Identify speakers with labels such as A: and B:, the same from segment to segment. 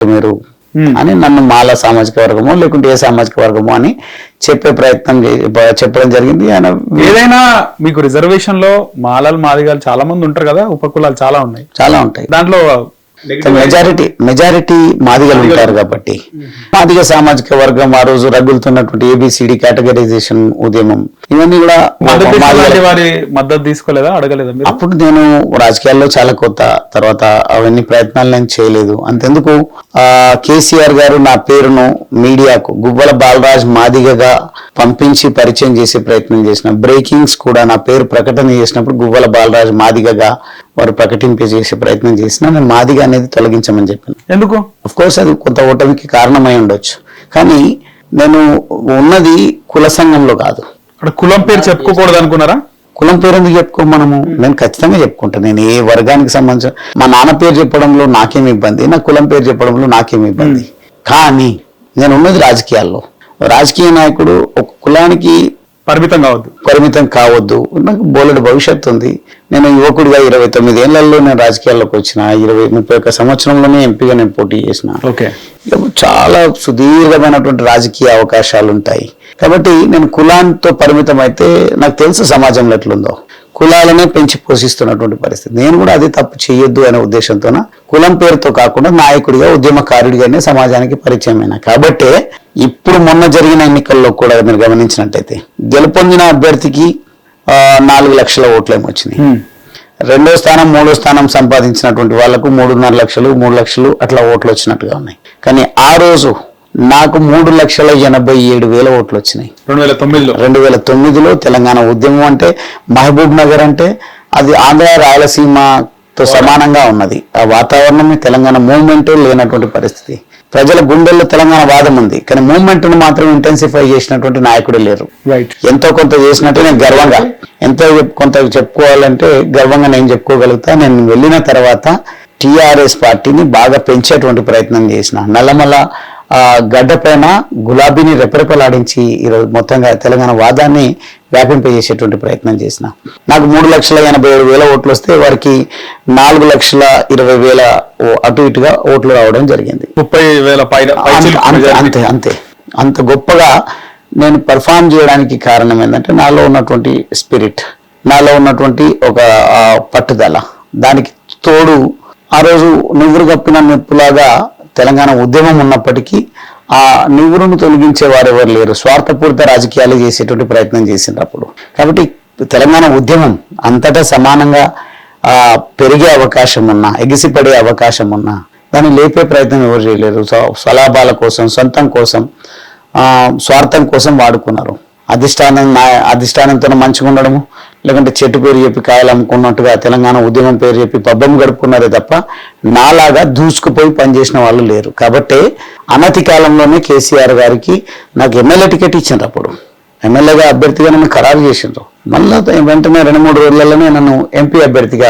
A: మీరు
B: Hmm.
A: అని నన్ను మాల సామాజిక వర్గమో లేకుంటే ఏ సామాజిక వర్గమో అని చెప్పే ప్రయత్నం చెప్పడం జరిగింది. ఆయన
B: ఏదైనా మీకు రిజర్వేషన్లో మాలలు మాదిగాలు చాలా మంది ఉంటారు కదా ఉపకులాలు చాలా ఉన్నాయి.
A: చాలా ఉంటాయి.
B: దాంట్లో
A: మెజారిటీ మెజారిటీ మాదిగలు ఉంటారు కాబట్టి. మాదిగ సామాజిక వర్గం ఆ రోజు రగులుతున్నటువంటి ఏబిసిడి కేటగరైజేషన్ ఉద్యమం. ఇవన్నీ కూడా
B: మద్దతు తీసుకోలేదా? అడగలేదా
A: అప్పుడు నేను రాజకీయాల్లో చాలా కొత్త తర్వాత అవన్నీ ప్రయత్నాలు నేను చేయలేదు. అంతెందుకు ఆ కేసీఆర్ గారు నా పేరును మీడియాకు గువ్వల బాలరాజ్ మాదిగగా పంపించి పరిచయం చేసే ప్రయత్నం చేసిన. బ్రేకింగ్స్ కూడా నా పేరు ప్రకటన చేసినప్పుడు గువ్వల బాలరాజ్ మాదిగగా వారు ప్రకటింపే చేసే ప్రయత్నం చేసిన నేను మాదిగ అనేది తొలగించమని చెప్పాను.
B: ఎందుకు?
A: అఫ్ కోర్స్ అది కొంత ఓటమికి కారణమై ఉండొచ్చు. కానీ నేను ఉన్నది కుల సంఘంలో కాదు.
B: అక్కడ కులం పేరు చెప్పుకోకూడదు అనుకున్నారా?
A: కులం పేరు ఎందుకు చెప్పుకో మనము? నేను ఖచ్చితంగా చెప్పుకుంటాను. నేను ఏ వర్గానికి సంబంధించిన మా నాన్న పేరు చెప్పడంలో నాకేం ఇబ్బంది నా కులం పేరు చెప్పడంలో నాకేం ఇబ్బంది. కానీ నేను ఉన్నది రాజకీయాల్లో. రాజకీయ నాయకుడు ఒక కులానికి
B: పరిమితం కావద్దు.
A: పరిమితం కావద్దు. నాకు బోలెడు భవిష్యత్తు ఉంది. నేను యువకుడిగా ఇరవై తొమ్మిది ఏళ్ళలో నేను రాజకీయాల్లోకి వచ్చిన ఇరవై ముప్పై ఒక్క సంవత్సరంలోనే ఎంపీగా నేను పోటీ చేసిన.
B: ఓకే.
A: చాలా సుదీర్ఘమైనటువంటి రాజకీయ అవకాశాలు ఉంటాయి కాబట్టి నేను కులాంతో పరిమితం అయితే నాకు తెలుసు సమాజంలో ఎట్లుందో. కులాలనే పెంచి పోషిస్తున్నటువంటి పరిస్థితి. నేను కూడా అది తప్పు చేయొద్దు అనే ఉద్దేశంతోన కులం పేరుతో కాకుండా నాయకుడిగా ఉద్యమకారుడిగానే సమాజానికి పరిచయమైన. కాబట్టే ఇప్పుడు మొన్న జరిగిన ఎన్నికల్లో కూడా మీరు గమనించినట్టయితే గెలుపొందిన అభ్యర్థికి నాలుగు లక్షల ఓట్లేమో వచ్చినాయి. రెండో స్థానం మూడో స్థానం సంపాదించినటువంటి వాళ్ళకు మూడున్నర లక్షలు మూడు లక్షలు అట్లా ఓట్లు వచ్చినట్టుగా ఉన్నాయి. కానీ ఆ రోజు నాకు మూడు లక్షల ఎనభై ఏడు వేల ఓట్లు వచ్చినాయి.
B: రెండు వేల తొమ్మిదిలో?
A: రెండు వేల తొమ్మిదిలో తెలంగాణ ఉద్యమం అంటే మహబూబ్ నగర్ అంటే అది ఆంధ్ర రాయలసీమతో సమానంగా ఉన్నది. ఆ వాతావరణం తెలంగాణ మూవ్మెంట్ లేనటువంటి పరిస్థితి. ప్రజల గుండెల్లో తెలంగాణ వాదం ఉంది. కానీ మూవ్మెంట్ను మాత్రం ఇంటెన్సిఫై చేసినటువంటి నాయకుడు లేరు. ఎంతో కొంత చేసినట్టు నేను గర్వంగా ఎంతో కొంత చెప్పుకోవాలంటే గర్వంగా నేను చెప్పుకోగలుగుతా. నేను వెళ్ళిన తర్వాత టిఆర్ఎస్ పార్టీని బాగా పెంచేటువంటి ప్రయత్నం చేసిన. నల్లమల్ల గడ్డ పైన గులాబీని రెపరెపలాడించి ఈరోజు మొత్తంగా తెలంగాణ వాదాన్ని వ్యాపింపజేసేటువంటి ప్రయత్నం చేసిన. నాకు మూడు లక్షల ఎనభై ఏడు వేల ఓట్లు వస్తే వారికి నాలుగు లక్షల ఇరవై వేల అటు ఇటుగా ఓట్లు రావడం జరిగింది.
B: ముప్పై వేల పైన
A: అంత- అంతే. అంతే గొప్పగా నేను పర్ఫామ్ చేయడానికి కారణం ఏంటంటే నాలో ఉన్నటువంటి స్పిరిట్ నాలో ఉన్నటువంటి ఒక పట్టుదల. దానికి తోడు ఆ రోజు నివురు కప్పిన నిప్పులాగా తెలంగాణ ఉద్యమం ఉన్నప్పటికీ ఆ నివురును తొలగించే వారు ఎవరు లేరు. స్వార్థపూరిత రాజకీయాలు చేసేటువంటి ప్రయత్నం చేసినప్పుడు కాబట్టి తెలంగాణ ఉద్యమం అంతటా సమానంగా పెరిగే అవకాశం ఉన్నా ఎగిసిపడే అవకాశం ఉన్నా దాన్ని లేపే ప్రయత్నం ఎవరు చేయలేరు. స్వలాభాల కోసం సొంతం కోసం స్వార్థం కోసం వాడుకున్నారు. అధిష్టానం నా అధిష్టానంతో మంచిగా ఉండడము లేకుంటే చెట్టు పేరు చెప్పి కాయలు అమ్ముకున్నట్టుగా తెలంగాణ ఉద్యమం పేరు చెప్పి పబ్బం గడుపుకున్నారే తప్ప నాలాగా దూసుకుపోయి పనిచేసిన వాళ్ళు లేరు. కాబట్టి అనతి కాలంలోనే కేసీఆర్ గారికి నాకు ఎమ్మెల్యే టికెట్ ఇచ్చిండ్రు అప్పుడు. ఎమ్మెల్యేగా అభ్యర్థిగా నన్ను ఖరారు చేసిండ్రు. మళ్ళా వెంటనే రెండు మూడు రోజులలోనే నన్ను ఎంపీ అభ్యర్థిగా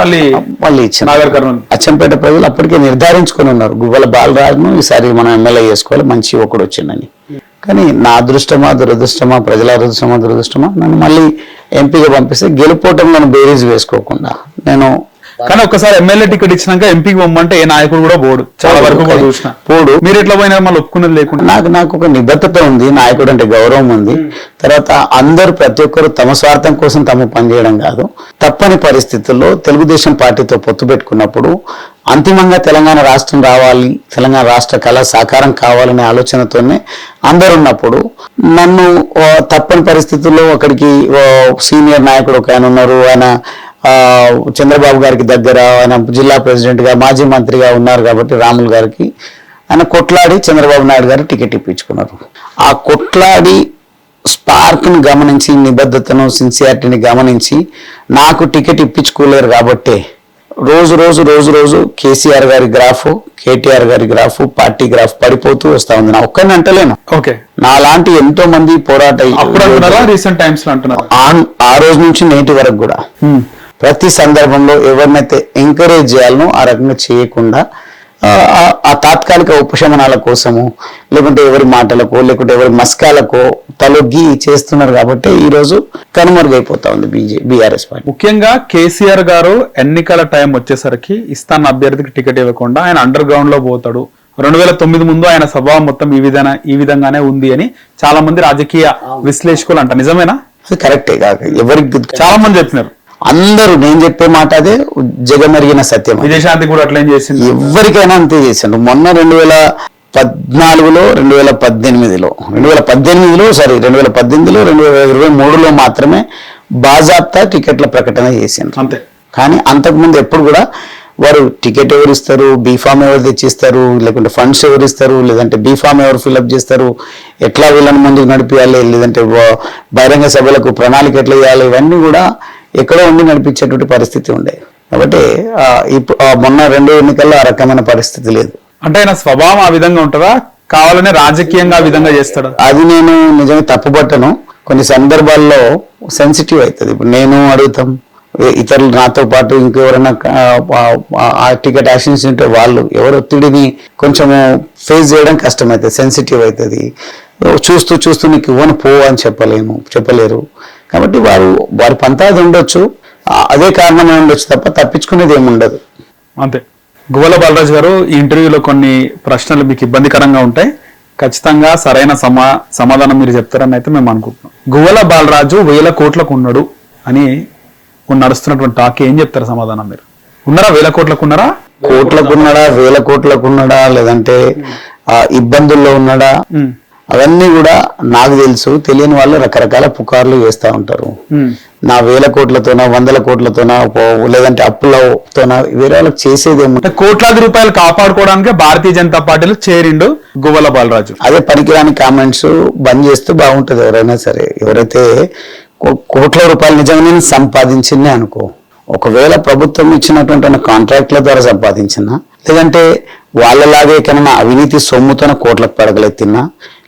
B: మళ్ళీ
A: మళ్ళీ ఇచ్చాను అచ్చంపేట ప్రజలు అప్పటికే నిర్ధారించుకొని ఉన్నారు. గువ్వల బాలరాజును ఈసారి మనం ఎమ్మెల్యే చేసుకోవాలి మంచి యువకుడు వచ్చిందని కానీ నా అదృష్టమా దురదృష్టమా ప్రజల అదృష్టమా దురదృష్టమా నన్ను మళ్ళీ ఎంపీగా పంపిస్తే గెలుపోవటం నన్ను బేరీజ్ వేసుకోకుండా నేను
B: కానీ ఒక్కసారి ఎమ్మెల్యే టికెట్ ఇచ్చినాక ఎంపీకి పొమ్మంటే ఏ నాయకుడు కూడా పోడు. చాలా వరకు కూడా చూసిన
A: పోడు.
B: మీరు ఎట్లా పోయినా మళ్ళీ ఒప్పుకునేది లేకుండా.
A: నాకు నాకు ఒక నిబద్ధత ఉంది. నాయకుడు అంటే గౌరవం ఉంది. తర్వాత అందరూ ప్రతి ఒక్కరు తమ స్వార్థం కోసం తమ పనిచేయడం కాదు. తప్పని పరిస్థితుల్లో తెలుగుదేశం పార్టీతో పొత్తు పెట్టుకున్నప్పుడు అంతిమంగా తెలంగాణ రాష్ట్రం రావాలి తెలంగాణ రాష్ట్ర కళ సాకారం కావాలనే ఆలోచనతోనే అందరు ఉన్నప్పుడు నన్ను తప్పని పరిస్థితుల్లో అక్కడికి సీనియర్ నాయకుడు ఒక ఆయన ఉన్నారు. ఆయన చంద్రబాబు గారికి దగ్గర ఆయన జిల్లా ప్రెసిడెంట్గా మాజీ మంత్రిగా ఉన్నారు కాబట్టి రాములు గారికి ఆయన కొట్లాడి చంద్రబాబు నాయుడు గారు టికెట్ ఇప్పించుకున్నారు. ఆ కొట్లాడి స్పార్క్ను గమనించి నిబద్ధతను సిన్సియారిటీని గమనించి నాకు టికెట్ ఇప్పించుకోలేరు కాబట్టే రోజు రోజు రోజు రోజు కేసీఆర్ గారి గ్రాఫ్ కేటీఆర్ గారి గ్రాఫ్ పార్టీ గ్రాఫ్ పడిపోతూ వస్తా ఉంది. నా ఒక్కరిని అంటలేను.
B: ఓకే.
A: నాలాంటి ఎంతో మంది పోరాట ఆ రోజు నుంచి నేటి వరకు కూడా. ప్రతి సందర్భంలో ఎవరినైతే ఎంకరేజ్ చేయాలనో ఆ రకంగా చేయకుండా ఆ, తాత్కాలిక ఉపశమనాల కోసము లేకుంటే ఎవరి మాటలకో లేకుంటే ఎవరి మస్కాలకో తలొగ్గి చేస్తున్నారు కాబట్టి ఈ రోజు కనుమరుగైపోతా ఉంది బీజే బీఆర్ఎస్ పార్టీ.
B: ముఖ్యంగా కేసీఆర్ గారు ఎన్నికల టైం వచ్చేసరికి ఇస్తాన్న అభ్యర్థికి టికెట్ ఇవ్వకుండా ఆయన అండర్ గ్రౌండ్లో పోతాడు. రెండు వేల తొమ్మిది ముందు ఆయన స్వభావం మొత్తం ఈ విధంగా ఈ విధంగానే ఉంది అని చాలా మంది రాజకీయ విశ్లేషకులు అంట. నిజమేనా?
A: కరెక్టే కాక ఎవరికి
B: చాలా మంది చెప్పినారు.
A: అందరూ నేను చెప్పే మాట అదే జగమరిగిన సత్యం.
B: విజయశాంతి కూడా అట్లేం చేసింది
A: ఎవరికైనా అంతే చేశాడు మొన్న రెండు వేల పద్నాలుగులో రెండు వేల పద్దెనిమిదిలో రెండు వేల పద్దెనిమిదిలో సారీ రెండు వేల పద్దెనిమిదిలో రెండు వేల ఇరవై మూడులో మాత్రమే బాజాప్తా టికెట్ల ప్రకటన చేసిండ్రు
B: అంతే.
A: కానీ అంతకుముందు ఎప్పుడు కూడా వారు టికెట్ ఎవరు ఇస్తారు బీఫామ్ ఎవరు తెచ్చిస్తారు లేకుంటే ఫండ్స్ ఎవరు ఇస్తారు లేదంటే బీఫామ్ ఎవరు ఫిల్అప్ చేస్తారు ఎట్లా వీళ్ళని ముందుకు నడిపించాలి లేదంటే బహిరంగ సభలకు ప్రణాళిక ఎట్లా చేయాలి ఇవన్నీ కూడా ఎక్కడో ఉండి నడిపించేటువంటి పరిస్థితి ఉండే. కాబట్టి ఇప్పుడు మొన్న రెండు ఎన్నికల్లో ఆ రకమైన పరిస్థితి లేదు.
B: అంటే ఆయన స్వభావం ఆ విధంగా ఉంటుందా? కావాలనే రాజకీయంగా ఆ విధంగా చేస్తాడు?
A: అది నేను నిజంగా తప్పుపట్టను. కొన్ని సందర్భాల్లో సెన్సిటివ్ అవుతుంది. ఇప్పుడు నేను అడుగుతాం ఇతరులు నాతో పాటు ఇంకెవరైనా టికెట్ యాక్షన్స్ ఉంటే వాళ్ళు ఎవరు ఒత్తిడిని కొంచెము ఫేస్ చేయడం కష్టమవుతుంది సెన్సిటివ్ అవుతుంది. చూస్తూ చూస్తూ నీకు ఇవ్వను పో అని చెప్పలేము చెప్పలేరు. కాబట్టి వారు వారి పంతాది ఉండొచ్చు. అదే కారణమే ఉండొచ్చు తప్ప తప్పించుకునేది ఏమి ఉండదు.
B: అంతే. గువ్వల బాలరాజు గారు ఈ ఇంటర్వ్యూలో కొన్ని ప్రశ్నలు మీకు ఇబ్బందికరంగా ఉంటాయి. ఖచ్చితంగా సరైన సమా సమాధానం మీరు చెప్తారని అయితే మేము అనుకుంటున్నాం. గువ్వల బాలరాజు వేల కోట్లకు ఉన్నాడు అని నడుస్తున్నటువంటి టాక్ ఏం చెప్తారు సమాధానం మీరు? ఉన్నారా? వేల కోట్లకు ఉన్నారా?
A: కోట్లకు ఉన్నాడా? వేల కోట్లకు ఉన్నాడా? లేదంటే ఆ ఇబ్బందుల్లో ఉన్నాడా? అవన్నీ కూడా నాకు తెలుసు. తెలియని వాళ్ళు రకరకాల పుకార్లు చేస్తూ ఉంటారు. నా వేల కోట్లతోనా వందల కోట్లతోనా లేదంటే అప్పులతోనా వేరే వాళ్ళకి చేసేది ఏముంటుంది
B: అంటే కోట్లాది రూపాయలు కాపాడుకోవడానికి భారతీయ జనతా పార్టీలో చేరిండు గువ్వల బాలరాజు.
A: అదే పనికిరాని కామెంట్స్ బంద్ చేస్తే బాగుంటది ఎవరైనా సరే. ఎవరైతే కోట్ల రూపాయలు నిజంగా సంపాదించిందే అనుకో ఒకవేళ ప్రభుత్వం ఇచ్చినటువంటి కాంట్రాక్ట్ల ద్వారా సంపాదించినా లేదంటే వాళ్ళలాగే ఎక్కడైనా అవినీతి సొమ్ముతోన కోట్లకు పడగలెత్తినా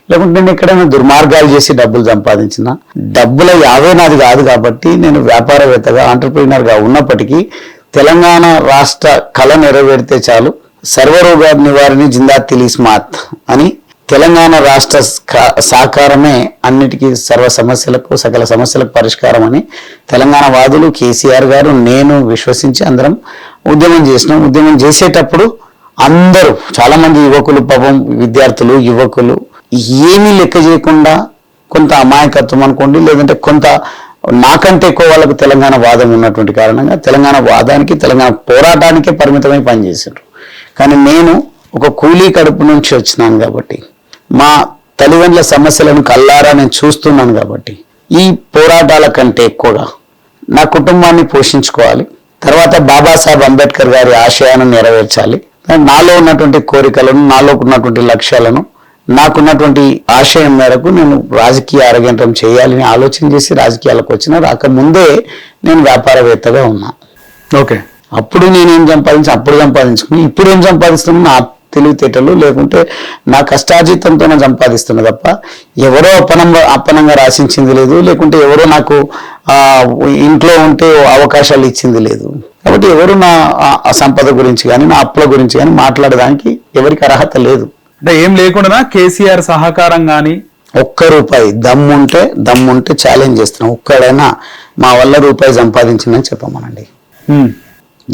A: లేకుంటే నేను ఎక్కడైనా దుర్మార్గాలు చేసి డబ్బులు సంపాదించిన డబ్బుల యావే నాది కాదు కాబట్టి నేను వ్యాపారవేత్తగా ఆంటర్ప్రీనర్గా ఉన్నప్పటికీ తెలంగాణ రాష్ట్ర కళ నెరవేరితే చాలు. సర్వరోగ నివారణి జిందా తిలిస్మాత్ అని తెలంగాణ రాష్ట్ర సహకారమే అన్నిటికీ సర్వ సమస్యలకు సకల సమస్యలకు పరిష్కారం అని తెలంగాణ వాదులు కేసీఆర్ గారు నేను విశ్వసించి అందరం ఉద్యమం చేసినాం. ఉద్యమం చేసేటప్పుడు అందరూ చాలామంది యువకులు పాపం విద్యార్థులు యువకులు ఏమీ లెక్క చేయకుండా కొంత అమాయకత్వం అనుకోండి లేదంటే కొంత నాకంటే ఎక్కువ వాళ్ళకు తెలంగాణ వాదం ఉన్నటువంటి కారణంగా తెలంగాణ వాదానికి తెలంగాణ పోరాటానికే పరిమితమై పనిచేశారు. కానీ నేను ఒక కూలీ కడుపు నుంచి వచ్చినాను కాబట్టి మా తల్లిదండ్రుల సమస్యలను కల్లారా నేను చూస్తున్నాను కాబట్టి ఈ పోరాటాల కంటే ఎక్కువగా నా కుటుంబాన్ని పోషించుకోవాలి. తర్వాత బాబాసాహెబ్ అంబేద్కర్ గారి ఆశయాన్ని నెరవేర్చాలి. నాలో ఉన్నటువంటి కోరికలను నాలో ఉన్నటువంటి లక్ష్యాలను నాకున్నటువంటి ఆశయం మేరకు నేను రాజకీయ అరగంటం చేయాలని ఆలోచన చేసి రాజకీయాలకు వచ్చిన రాకముందే నేను వ్యాపారవేత్తగా ఉన్నా.
B: ఓకే.
A: అప్పుడు నేనేం సంపాదించి అప్పుడు సంపాదించుకుని ఇప్పుడు ఏం సంపాదిస్తున్నా నా తెలివితేటలు లేకుంటే నా కష్టార్జితంతో నేను సంపాదిస్తున్నా తప్ప ఎవరో అప్పనంగా అప్పనంగా రాసించింది లేదు లేకుంటే ఎవరో నాకు ఇంట్లో ఉంటే అవకాశాలు ఇచ్చింది లేదు. కాబట్టి ఎవరు నా సంపద గురించి కానీ నా అప్పుల గురించి కానీ మాట్లాడడానికి ఎవరికి అర్హత లేదు.
B: అంటే ఏం లేకుండా కేసీఆర్ సహకారం గాని
A: ఒక్క రూపాయి దమ్ముంటే దమ్ముంటే ఛాలెంజ్ చేస్తున్నాం. ఒక్కడైనా మా వల్ల రూపాయి సంపాదించిందని చెప్పమనండి.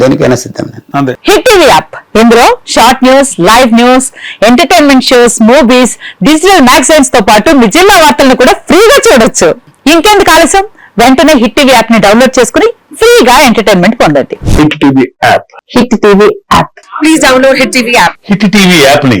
A: దేనికైనా సిద్ధం నేను.
C: Hit TV app. ఇందులో short news live news entertainment shows movies digital మ్యాగజైన్స్తో పాటు మీ జిల్లా వార్తలను కూడా ఫ్రీగా చూడొచ్చు. ఇంకెందుకు ఆలస్యం? వెంటనే హిట్ టీవీ యాప్ని డౌన్లోడ్ చేసుకుని ఫ్రీగా ఎంటర్టైన్మెంట్ పొందండి.
D: Hit TV app.
C: Hit TV app. Please download hit TV app.
D: Hit TV యాప్ని